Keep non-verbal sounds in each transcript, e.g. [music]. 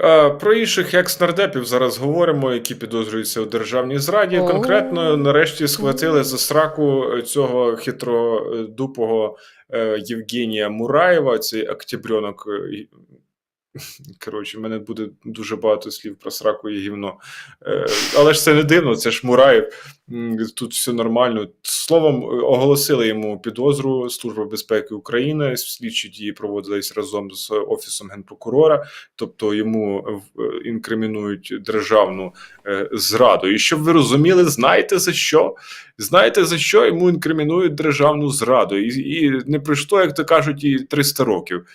Е, Про інших екс-нардепів зараз говоримо, які підозрюються у державній зраді. Конкретно, нарешті, схватили за сраку цього хитродупого е, Євгенія Мураєва, цей октябрьонок. Коротше, в мене буде дуже багато слів про сраку і гівно. Е, Але ж це не дивно, це ж Мураєв. Тут все нормально. Словом, е, оголосили йому підозру Служба безпеки України. Слідчі дії проводились разом з Офісом генпрокурора тобто йому е, інкримінують державну зраду. І щоб ви розуміли, знаєте за що? Знаєте за що йому інкримінують державну зраду? І, і не пройшло, як то кажуть, і 300 років.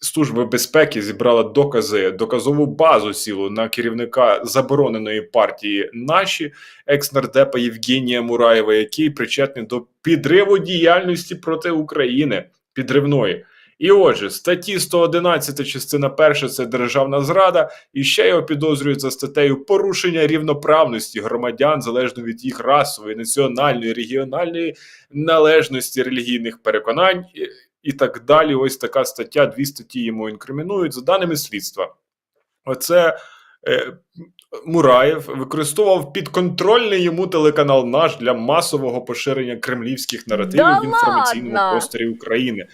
Служба безпеки зібрала докази, доказову базу цілу на керівника забороненої партії наші екс-нардепа Євгенія Мураєва, який причетний до підриву діяльності проти України підривної. І отже, статті 111, частина перша це державна зрада, і ще його підозрюють за статтею порушення рівноправності громадян залежно від їх расової, національної, регіональної належності релігійних переконань і, так далі. Ось така стаття, дві статті йому інкримінують за даними слідства. Оце е, Мураєв використовував підконтрольний йому телеканал наш для масового поширення кремлівських наративів Да в інформаційному ладно? просторі України.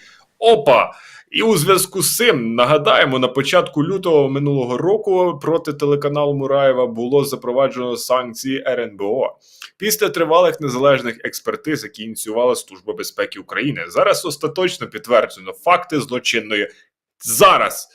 Опа! І у зв'язку з цим нагадаємо, на початку лютого минулого року проти телеканалу Мураєва було запроваджено санкції РНБО після тривалих незалежних експертиз, які ініціювала Служба безпеки України. Зараз остаточно підтверджено факти злочинної зараз.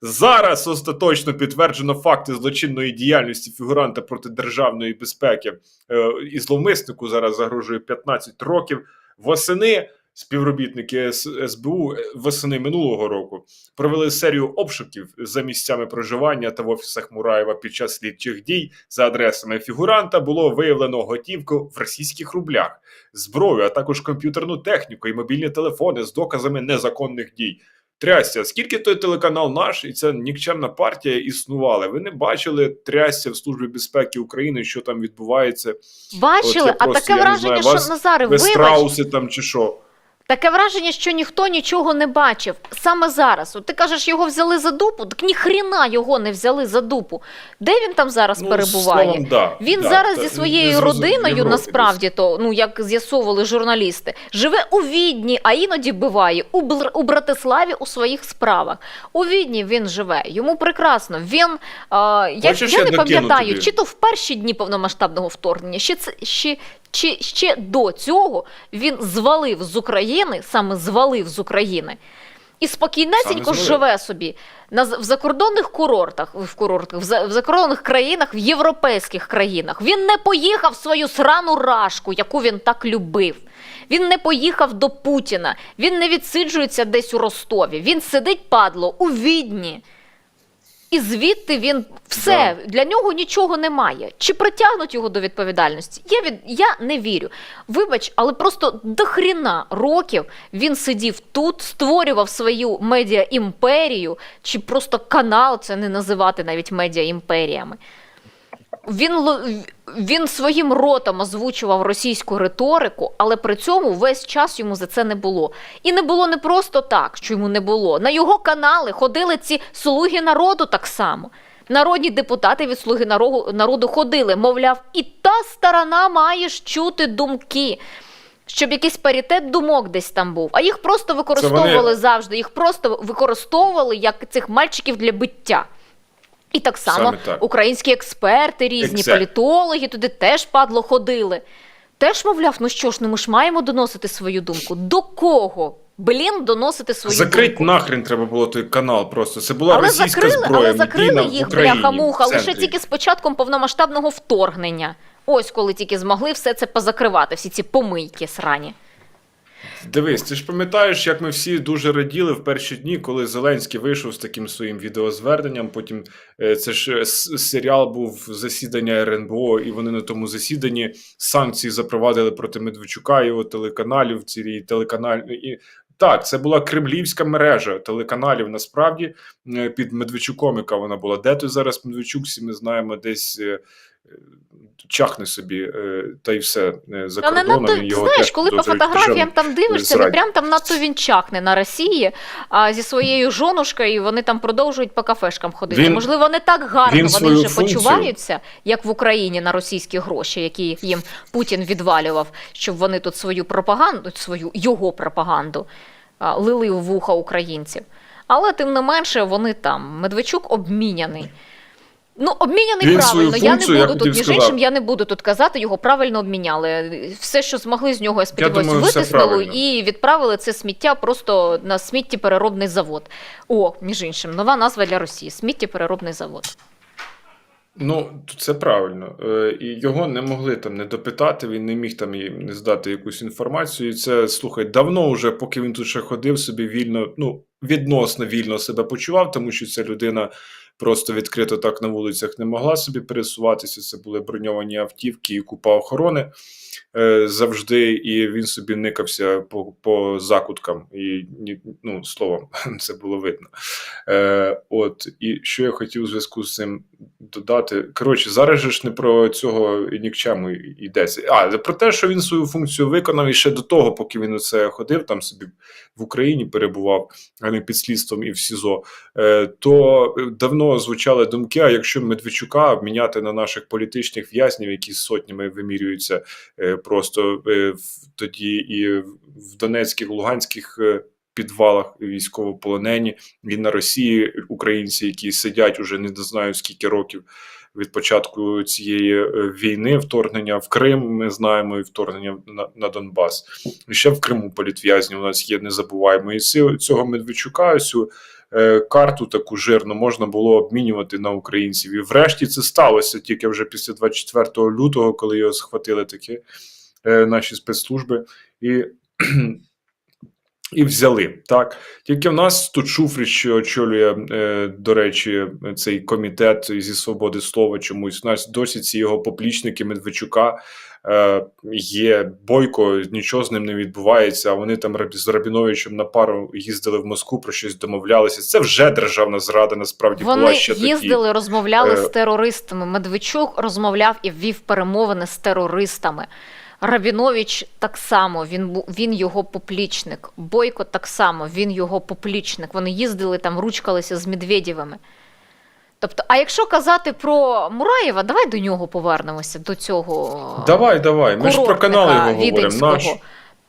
Зараз остаточно підтверджено факти злочинної діяльності фігуранта проти державної безпеки е, і зловмиснику зараз загрожує 15 років. Восени співробітники СБУ е, восени минулого року провели серію обшуків за місцями проживання та в офісах Мураєва під час слідчих дій за адресами фігуранта було виявлено готівку в російських рублях, зброю, а також комп'ютерну техніку і мобільні телефони з доказами незаконних дій. Трясся, скільки той телеканал наш і ця нікчемна партія існували? Ви не бачили трясся в Службі безпеки України, що там відбувається? От Бачили, а просто, таке враження, знаю, що Назаре, Ви вибач, страуси там чи що? Таке враження, що ніхто нічого не бачив. Саме зараз. От ти кажеш, його взяли за дупу, так ніхрена його не взяли за дупу. Де він там зараз перебуває? Ну, Словом, да, Він да, зараз та, зі своєю родиною, Європі насправді то, ну як з'ясовували журналісти, живе у Відні, а іноді биває у, Бл- у Братиславі у своїх справах. У Відні він живе, йому прекрасно. Він я, я я не пам'ятаю, чи то в перші дні повномасштабного вторгнення, ще це ще. Чи ще до цього він звалив з України, саме звалив з України, і спокійнесенько живе собі на в закордонних курортах, в курортах, в, за- в закордонних країнах, в європейських країнах. Він не поїхав в свою срану рашку, яку він так любив. Він не поїхав до Путіна. Він не відсиджується десь у Ростові. Він сидить, падло, у Відні. І звідти він все для нього нічого немає. Чи притягнуть його до відповідальності? Я від я не вірю. Вибач, але просто до хріна років він сидів тут, створював свою медіа імперію, чи просто канал це не називати навіть медіа імперіями. Він, він своїм ротом озвучував російську риторику, але при цьому весь час йому за це не було. І не було не просто так, що йому не було. На його канали ходили ці слуги народу так само. Народні депутати від слуги народу, ходили, мовляв, і та сторона маєш чути думки. Щоб якийсь паритет думок десь там був, а їх просто використовували завжди. Їх просто використовували як цих мальчиків для биття. І так само так. українські експерти, різні Ексе. політологи туди теж падло ходили. Теж, мовляв, ну що ж, ну ми ж маємо доносити свою думку. До кого? Блін, доносити свою Закрить думку. нахрен треба було той канал. Просто це була Але російська закрили, зброя. але закрили їх бляха-муха лише тільки з початком повномасштабного вторгнення. Ось коли тільки змогли все це позакривати, всі ці помийки срані. Дивись, ти ж пам'ятаєш, як ми всі дуже раділи в перші дні, коли Зеленський вийшов з таким своїм відеозверненням. Потім е, це ж е, серіал був засідання РНБО, і вони на тому засіданні санкції запровадили проти Медведчука, його телеканалів, ці телеканаль. І так, це була кремлівська мережа телеканалів. Насправді е, під Медведчуком, яка вона була. Де той зараз Медведчук? Всі ми знаємо, десь. Чахне собі, е, та й все е, за Та не надто, його знаєш, коли по фотографіям там дивишся, не прям там надто він чахне на Росії, а зі своєю жонушкою, вони там продовжують по кафешкам ходити. Він- Можливо, не так гарно він вони вже функцію- почуваються, як в Україні на російські гроші, які їм Путін відвалював, щоб вони тут свою пропаганду, свою його пропаганду лили в вуха українців. Але тим не менше, вони там. Медведчук обміняний. Ну, обміняний Він свою правильно. Я не буду тут, між іншим, я не буду тут казати, його правильно обміняли. Все, що змогли з нього, я сподіваюся, витиснули і відправили це сміття просто на сміттєпереробний завод. О, між іншим, нова назва для Росії сміттєпереробний завод. Ну, це правильно. Е, І його не могли там не допитати, він не міг там їм не здати якусь інформацію. І це, слухай, давно вже, поки він тут ще ходив собі вільно, ну, відносно вільно себе почував, тому що ця людина просто відкрито так на вулицях не могла собі пересуватися. Це були броньовані автівки і купа охорони завжди, і він собі никався по, по закуткам. І ну, словом, [laughs] це було видно. Е, от, і що я хотів у зв'язку з цим додати. Коротше, зараз ж не про цього нікчему йдеться. А про те, що він свою функцію виконав і ще до того, поки він оце ходив, там собі в Україні перебував, а не під слідством і в СІЗО. Е, то давно звучали думки: а якщо Медведчука обміняти на наших політичних в'язнів, які сотнями вимірюються е, просто е, тоді і в Донецьких, Луганських. е, Підвалах військовополонені і на Росії українці, які сидять уже не знаю скільки років від початку цієї е, війни, вторгнення в Крим. Ми знаємо, і вторгнення на, на Донбас. І ще в Криму політв'язні у нас є, не забуваємо. І цього Медведчука, цю е, карту таку жирну можна було обмінювати на українців. І врешті це сталося тільки вже після 24 лютого, коли його схватили такі е, наші спецслужби. І [clears throat] і взяли так. Тільки в нас тут Шуфрич очолює, е, до речі, цей комітет зі свободи слова. Чомусь у нас досі ці його поплічники Медведчука е, є. Бойко, нічого з ним не відбувається. А вони там з Рабіновичем на пару їздили в Москву, про щось домовлялися. Це вже державна зрада. Насправді була Вони ще тоді. їздили, розмовляли Е, з терористами. Медведчук розмовляв і ввів перемовини з терористами. Рабінович так само, він він його поплічник. Бойко так само, він його поплічник. Вони їздили там, ручкалися з Медведєвими. Тобто, а якщо казати про Мураєва, давай до нього повернемося, до цього Давай, давай. Ми ж про канали його говоримо. Наш.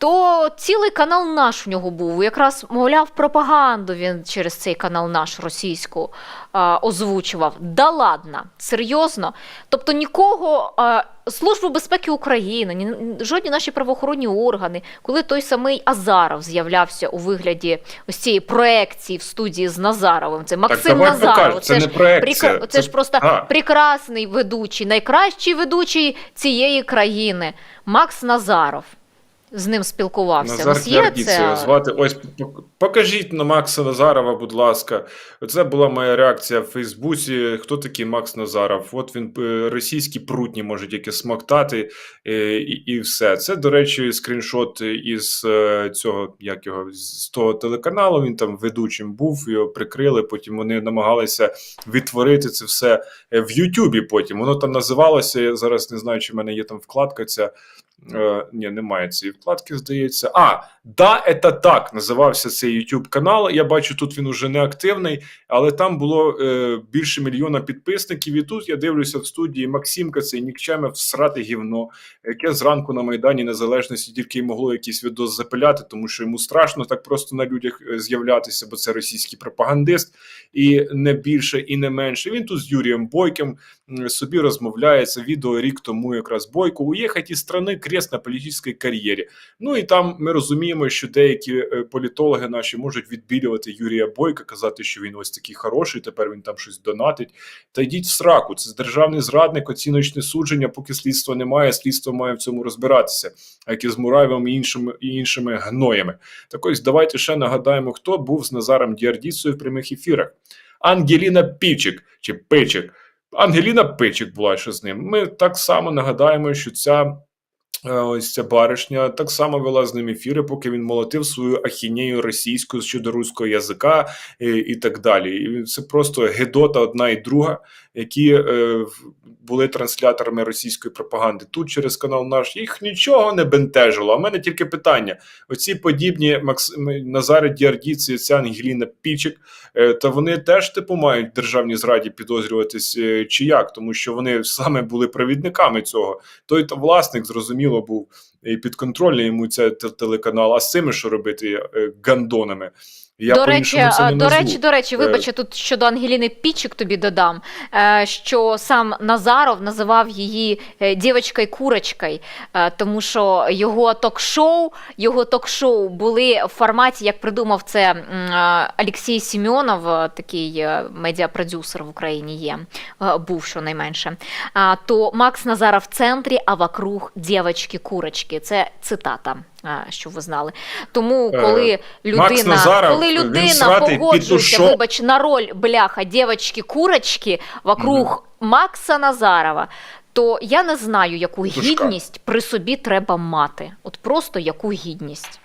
То цілий канал наш у нього був. Якраз, мовляв, пропаганду він через цей канал наш російську озвучував. Да ладно, серйозно. Тобто нікого. А, Служба безпеки України, ні, жодні наші правоохоронні органи, коли той самий Азаров з'являвся у вигляді ось цієї проекції в студії з Назаровим. Це Максим так, Назаров. покажемо. Це, ж. Прикра... Це, ж просто А. прекрасний ведучий, найкращий ведучий цієї країни Макс Назаров. З ним спілкувався. Назар нас є це. звати. Ось пок- покажіть на Макса Назарова, будь ласка. Це була моя реакція в Фейсбуці. Хто такий Макс Назаров? От він е, російські прутні може тільки смоктати е, і, і все. Це, до речі, скріншот із е, цього, як його з того телеканалу. Він там ведучим був, його прикрили. Потім вони намагалися відтворити це все в Ютубі. Потім воно там називалося. Я зараз не знаю, чи в мене є там вкладка. Ця Е, ні, немає цієї вкладки, здається. А, да, это так. Називався цей YouTube канал. Я бачу, тут він уже не активний, але там було е, більше мільйона підписників. І тут я дивлюся в студії Максимка, цей нікчеме всрати гівно, яке зранку на Майдані Незалежності тільки й могло якийсь відос запиляти, тому що йому страшно так просто на людях е, з'являтися, бо це російський пропагандист, і не більше, і не менше. Він тут з Юрієм Бойком собі розмовляється. Відео рік тому якраз Бойко уїхати із страни крест на політичній кар'єрі. Ну і там ми розуміємо, що деякі е, політологи наші можуть відбілювати Юрія Бойка, казати, що він ось такий хороший. Тепер він там щось донатить. Та йдіть в сраку. Це державний зрадник, оціночне судження. Поки слідства немає, слідство має в цьому розбиратися, як і з Мураєвим і іншими і іншими гноями. Так ось давайте ще нагадаємо, хто був з Назаром Діардіцею в прямих ефірах. Ангеліна Пічик чи Пичик. Ангеліна Пичик була ще з ним. Ми так само нагадаємо, що ця Ось ця баришня так само вела з ним ефіри, поки він молотив свою ахінею російську щодо руського язика і, і так далі. І це просто гедота одна і друга, які е, були трансляторами російської пропаганди. Тут через канал наш їх нічого не бентежило. А в мене тільки питання: оці подібні Макс... Назари Діардіці, ця Ангеліна Пічик, е, та вони теж типу мають державній зраді підозрюватись е, чи як, тому що вони саме були провідниками цього той то власник зрозуміло був і підконтрольний йому цей те- телеканал. А з цими що робити е, гандонами? Я до речі, до речі, до речі, вибач, я тут щодо Ангеліни Пічик тобі додам, е, що сам Назаров називав її е, дівочкою курочкою, е, тому що його ток-шоу, його ток-шоу були в форматі, як придумав це Олексій Сімеонов, такий медіапродюсер в Україні є, був щонайменше. То Макс Назаров в центрі, а вокруг дівочки-курочки. Це цитата. Щоб ви знали, тому Е, коли людина, Назаров, коли людина погоджується, вибач, на роль бляха дівочки-курочки вокруг Макса Назарова, то я не знаю, яку Петушка. гідність при собі треба мати. От просто яку гідність.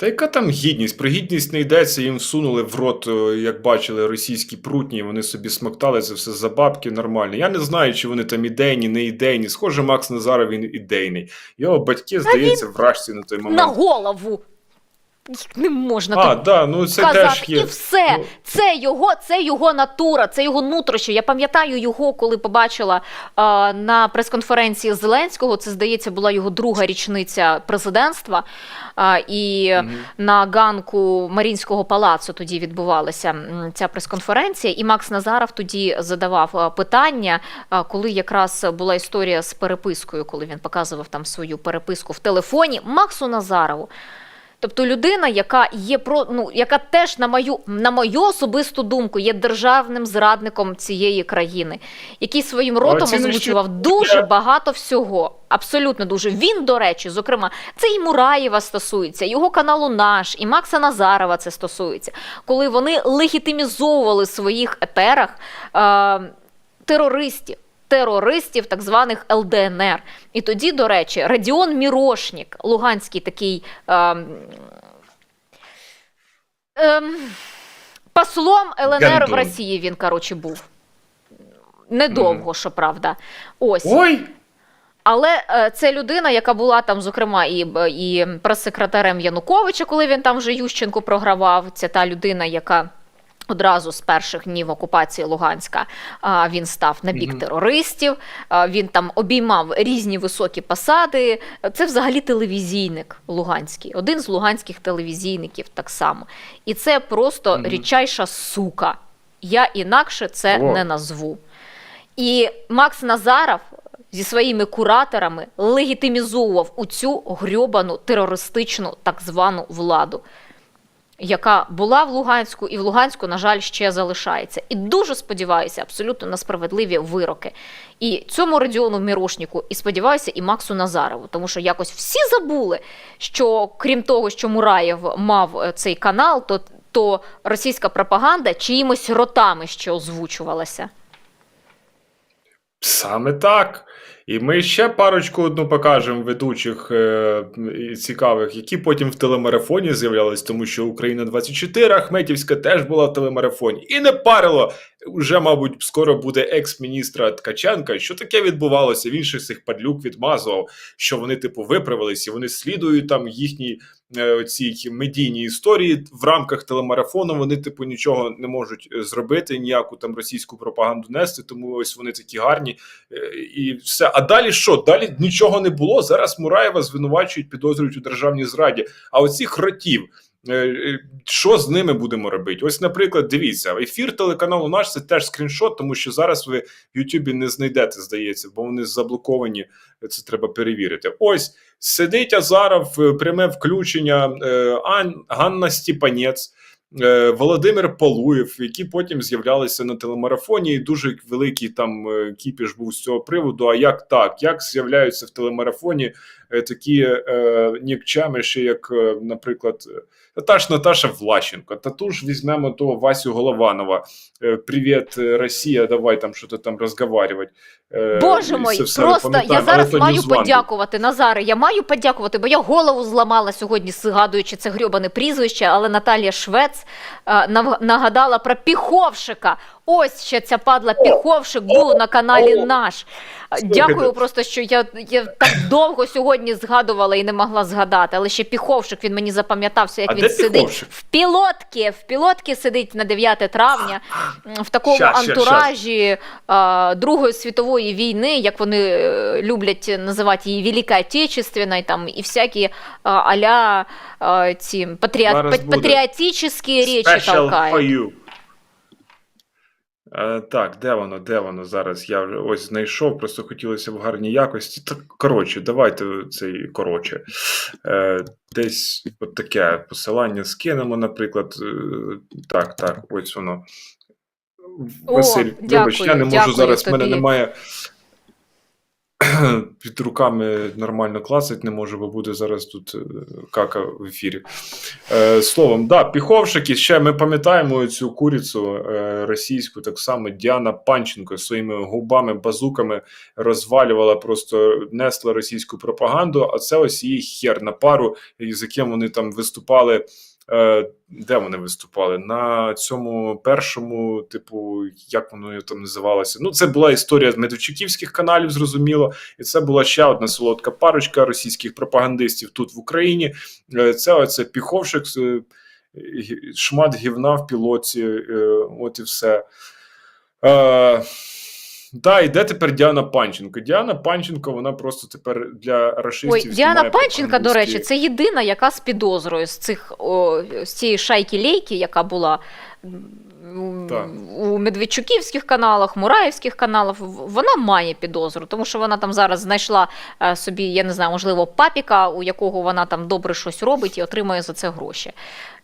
Та яка там гідність? Про гідність не йдеться, їм всунули в рот, е, як бачили, російські прутні, вони собі смоктали це все за бабки нормально. Я не знаю, чи вони там ідейні, не ідейні. Схоже, Макс Назаров він ідейний. Його батьки, здається, вражці на той момент. На голову! Їх не можна А, так да, ну це сказати. теж є. І все. Ну, Це його, це його натура, це його нутрощі. Я пам'ятаю його, коли побачила е, на прес-конференції Зеленського. Це здається була його друга річниця президентства. Е, і Мгм. на ганку Марінського палацу тоді відбувалася ця прес-конференція. І Макс Назаров тоді задавав питання, коли якраз була історія з перепискою, коли він показував там свою переписку в телефоні Максу Назарову. Тобто людина, яка є про ну яка теж на мою на мою особисту думку є державним зрадником цієї країни, який своїм ротом озвучував дуже багато всього. Абсолютно дуже. Він, до речі, зокрема, це і Мураєва стосується, його каналу наш, і Макса Назарова це стосується, коли вони легітимізовували в своїх етерах е, терористів. Терористів так званих ЛДНР. І тоді, до речі, Радіон Мірошнік, луганський такий ем, ем, послом ЛНР в Росії він, коротше, був. Недовго, щоправда. Ось. Ой! Але е, це людина, яка була там, зокрема, і, і прес-секретарем Януковича, коли він там вже Ющенку програвав. Це та людина, яка. Одразу з перших днів окупації Луганська він став на бік терористів. Він там обіймав різні високі посади. Це взагалі телевізійник луганський, один з луганських телевізійників так само. І це просто Мгм. рідчайша сука. Я інакше це О. не назву. І Макс Назаров зі своїми кураторами легітимізовував у цю грьобану терористичну так звану владу, яка була в Луганську і в Луганську, на жаль, ще залишається. І дуже сподіваюся абсолютно на справедливі вироки. І цьому Радіону Мірошніку, і сподіваюся, і Максу Назарову, тому що якось всі забули, що крім того, що Мураєв мав е, цей канал, то, то російська пропаганда чиїмось ротами ще озвучувалася. Саме так. І ми ще парочку одну покажемо ведучих е, цікавих, які потім в телемарафоні з'являлись, тому що Україна 24, Ахметівська теж була в телемарафоні. І не парило. Уже, мабуть, скоро буде екс-міністра Ткаченка. Що таке відбувалося? Він ще цих падлюк відмазував, що вони, типу, виправились, і вони слідують там їхній е, цій медійній історії в рамках телемарафону. Вони, типу, нічого не можуть е, зробити, ніяку там російську пропаганду нести. Тому ось вони такі гарні. Е, І все. А далі що? Далі нічого не було. Зараз Мураєва звинувачують, підозрюють у державній зраді. А оцих ротів. е, е, Що з ними будемо робити? Ось, наприклад, дивіться, ефір телеканалу наш це теж скріншот, тому що зараз ви в Ютубі не знайдете, здається, бо вони заблоковані. Це треба перевірити. Ось сидить Азаров, е, пряме включення, Ан, Ганна Степанець. Е, Володимир Полуєв, які потім з'являлися на телемарафоні, і дуже великий там е, кіпіш був з цього приводу. А як так? Як з'являються в телемарафоні такі е, нікчемиші, як, е, наприклад, е, та ж Наташа Влащенко, та ту ж візьмемо того Васю Голованова. Е, Привіт, е, Росія, давай там щось там розговарювати. Е, Боже ми просто я зараз маю подякувати Назаре. Я маю подякувати, бо я голову зламала сьогодні, згадуючи це грьобане прізвище, але Наталія Швець е, нав- нагадала про Піховшика. Ось ще ця падла Піховшик був на каналі наш. Е, Дякую просто, що я, я так довго сьогодні згадувала і не могла згадати. Але ще Піховшик він мені запам'ятався, як А він де сидить Піховшик? в пілотці. В пілотці сидить на 9 травня в такому Щас, щас, антуражі а, Другої світової війни, як вони е, люблять називати її Велика Отечественна, там і всякі а, аля а, ці патріот, патріотичні речі you. Е, так, де воно? Де воно зараз? Я вже ось знайшов, просто хотілося в гарній якості. Так, коротше, давайте цей коротше. Е, десь от таке посилання скинемо, наприклад. Е, так, так, ось воно. О, Василь, вибач, дякую, я не можу дякую зараз, в мене тобі. немає. [clears throat] Під руками нормально клацать не можу, бо буде зараз тут е, кака в ефірі. Е, словом, да, Піховшик, і ще ми пам'ятаємо цю курицю е, російську, так само Діана Панченко своїми губами, базуками розвалювала, просто несла російську пропаганду, а це ось її хер на пару, з яким вони там виступали. Е, де вони виступали? На цьому першому, типу, як воно там називалося? Ну, це була історія з медведчуківських каналів, зрозуміло, і це була ще одна солодка парочка російських пропагандистів тут в Україні. Е, Це оце Піховшик, е, шмат гівна в пілоті, от і все. Да, і де тепер Діана Панченко? Діана Панченко, вона просто тепер для рашистів. Ой, Діана Панченко, до речі, це єдина, яка з підозрою з цих о, з цієї шайки лейки, яка була у Медведчуківських каналах, Мураївських каналах, вона має підозру, тому що вона там зараз знайшла е, собі, я не знаю, можливо, папіка, у якого вона там добре щось робить і отримує за це гроші.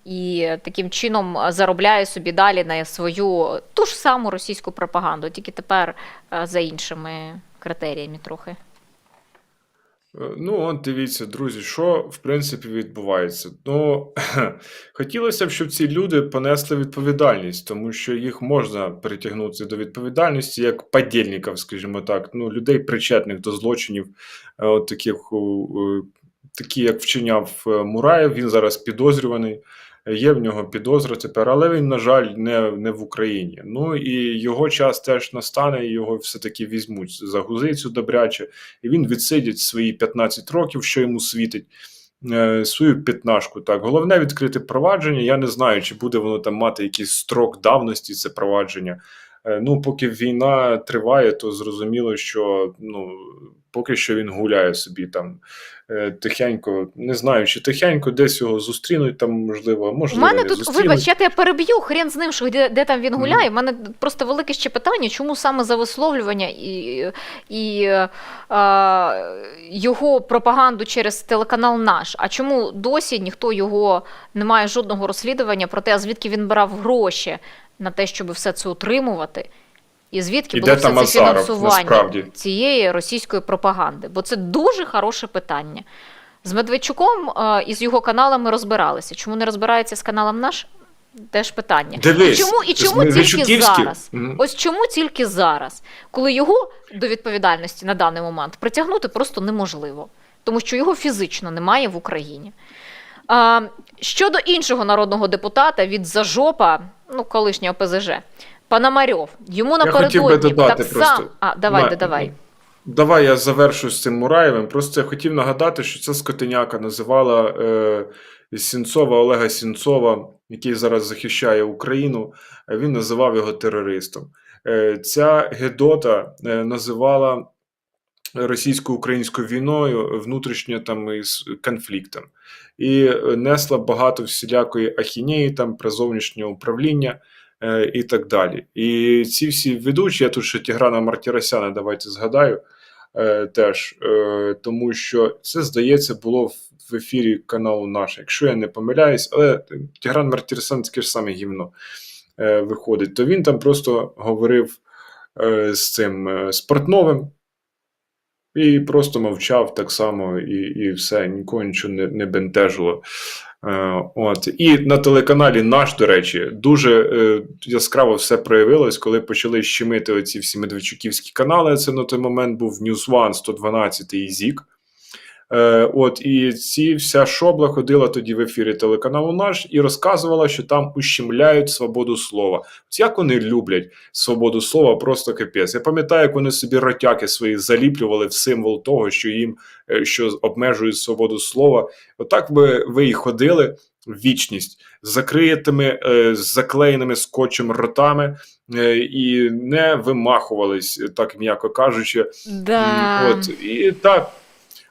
І таким чином е, заробляє собі далі на свою ту ж саму російську пропаганду, тільки тепер е, за іншими критеріями трохи. Е, Ну, от дивіться, друзі, що в принципі відбувається. Ну, [laughs] хотілося б, щоб ці люди понесли відповідальність, тому що їх можна притягнути до відповідальності як подільників, скажімо так, ну, людей причетних до злочинів, е, от таких, такі, як вчиняв е, Мураєв, він зараз підозрюваний. Є в нього підозра тепер, але він, на жаль, не, не в Україні. Ну і його час теж настане, і його все-таки візьмуть за гузицю добряче і він відсидить свої 15 років, що йому світить. е, Свою п'ятнашку. Так, головне відкрити провадження. Я не знаю, чи буде воно там мати якийсь строк давності, це провадження. Е, Ну, поки війна триває, то зрозуміло, що ну, поки що він гуляє собі там тихенько. Не знаю, чи тихенько десь його зустрінуть там, можливо, а У мене не тут, зустрінуть. вибач, я тебе переб'ю, хрен з ним, що де, де там він гуляє. У мене просто велике ще питання, чому саме за висловлювання і, і е, його пропаганду через телеканал наш. А чому досі ніхто його не має жодного розслідування про те, а звідки він брав гроші на те, щоб все це утримувати? І звідки було все це фінансування насправді? цієї російської пропаганди? Бо це дуже хороше питання. З Медведчуком е, і з його каналами розбиралися. Чому не розбирається з каналом наш? Теж питання. Дивись, і чому, і чому тільки зараз? Мгм. Ось чому тільки зараз, коли його до відповідальності на даний момент притягнути просто неможливо, тому що його фізично немає в Україні. А, щодо іншого народного депутата від Зажопа, ну колишнього ПЗЖ, Пономарьов, йому хотів би додати так просто. сам. А, давай, додавай. Давай я завершу з цим Мураєвим. Просто я хотів нагадати, що ця скотиняка називала е, Сінцова Олега Сінцова, який зараз захищає Україну. Він називав його терористом. Е, ця Гедота е, називала російсько-українською війною внутрішньо там із конфліктом і е, несла багато всілякої ахінеї там про зовнішнє управління і так далі. І ці всі ведучі, я тут ще Тіграна Мартіросяна, давайте згадаю е, теж, е, тому що це, здається, було в, ефірі каналу наш, якщо я не помиляюсь, але Тігран Мартіросян таке ж саме гівно е, виходить, то він там просто говорив е, з цим е, з Портновим. І просто мовчав так само, і, і все, нікого нічого не, не бентежило. Е, от. І на телеканалі наш, до речі, дуже е, яскраво все проявилось, коли почали щемити оці всі медведчуківські канали. Це на той момент був News One 112 і ЗІК. Е, от і ці вся шобла ходила тоді в ефірі телеканалу наш і розказувала, що там ущемляють свободу слова. От як вони люблять свободу слова, просто капець. Я пам'ятаю, як вони собі ротяки свої заліплювали в символ того, що їм е, що обмежують свободу слова. Отак би ви і ходили в вічність з закритими, е, з заклеєними скотчем ротами і не вимахувались, так м'яко кажучи. Да. От і так.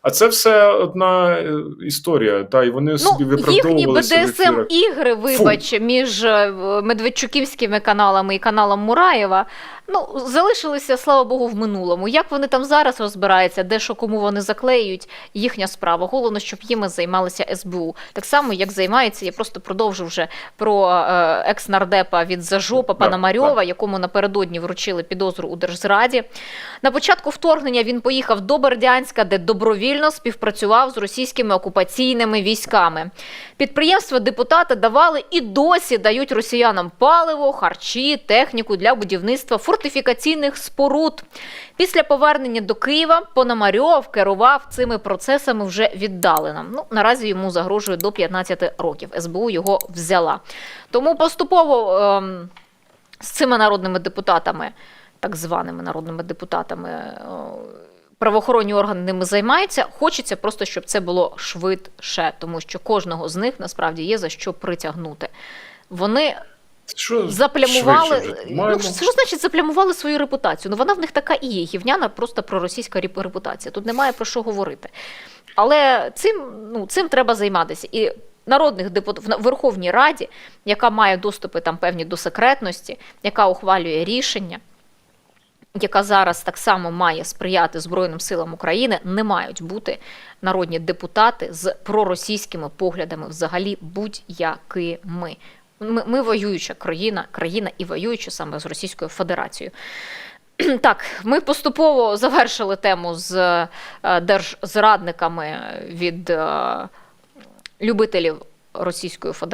А це все одна е, історія. Та і вони собі Ну, їхні виправдовувалися. в БДСМ ігри, вибач, між е, медведчуківськими каналами і каналом Мураєва, ну, залишилися, слава Богу, в минулому. Як вони там зараз розбираються, де що кому вони заклеюють, їхня справа. Головне, щоб їми займалися СБУ. Так само, як займається, я просто продовжу вже про е, екс-нардепа від Зажопа, пана Марьова, якому напередодні вручили підозру у держзраді. На початку вторгнення він поїхав до Бердянська, де добровільно співпрацював з російськими окупаційними військами. Підприємства депутати давали і досі дають росіянам паливо, харчі, техніку для будівництва фортифікаційних споруд. Після повернення до Києва Пономарьов керував цими процесами вже віддалено. Ну наразі йому загрожує до 15 років. СБУ його взяла. Тому поступово ем, з цими народними депутатами, так званими народними депутатами. е, Правоохоронні органи ними займаються. Хочеться просто, щоб це було швидше, тому що кожного з них насправді є за що притягнути. Вони Що заплямували. вже? Ну, що значить заплямували свою репутацію? Ну вона в них така і є. Гівняна просто проросійська репутація. Тут немає про що говорити. Але цим, ну, цим треба займатися. І народних депутатів в Верховній Раді, яка має доступи там певні до секретності, яка ухвалює рішення. Яка зараз так само має сприяти Збройним силам України, не мають бути народні депутати з проросійськими поглядами, взагалі будь-якими. Ми, ми воююча країна, країна і воююча саме з Російською Федерацією. [clears throat] Так, ми поступово завершили тему з е, держзрадниками від е, любителів Російської Федерації.